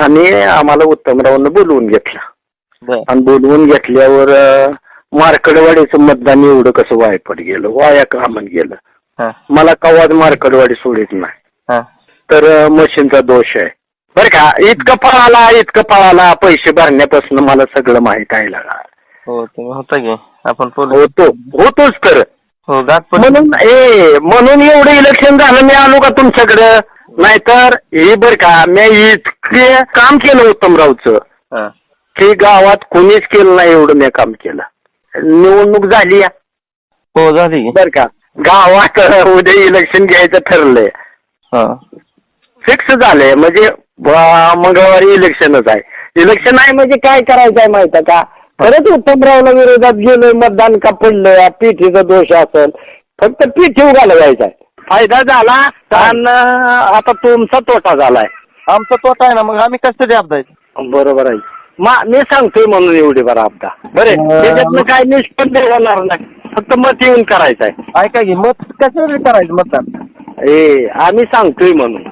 आणि आम्हाला उत्तमरावनं बोलवून घेतलं. आणि बोलवून घेतल्यावर मार्कडवाडीचं मतदान एवढं कसं वायपट गेलं? वाया कामन गेलं? मला कवाच मार्कडवाडी सोडित नाही. तर मशीनचा दोष आहे. बरं का? इतकं पळाला इतकं पळाला पैसे भरण्यापासून मला सगळं माहीत आहे लगा. हो आपण होतो. होतोच तर. हो म्हणून ए म्हणून एवढं इलेक्शन झालं मी आलो का तुमच्याकडं? नाहीतर हे बर का मी इतके काम केलं उत्तमरावचं. हा. की गावात कोणीच केलं नाही एवढं मी काम केलं. निवडणूक झाली हो झाली. बर का. गावात उद्या इलेक्शन घ्यायचं ठरलंय. फिक्स झालंय. म्हणजे मंगळवारी इलेक्शनच आहे. इलेक्शन आहे म्हणजे काय करायचं आहे माहिती आहे का? खरंच उत्तमरावला विरोधात गेलोय मतदान का पडलंय? पिठीचा दोष असेल. फक्त पिठी घालवायचा आहे फायदा झाला. आणि आता तुमचा तोटा झालाय. आमचा तोटा आहे ना मग आम्ही कशासाठी अपदायचं बरोबर आहे. मा मी सांगतोय म्हणून एवढी बरं आपदा. बरे. त्याच्यातनं काय निष्पन्न होणार नाही. फक्त मत येऊन करायचं आहे ऐका की मत कशासाठी करायचं मतदान? ए आम्ही सांगतोय म्हणून.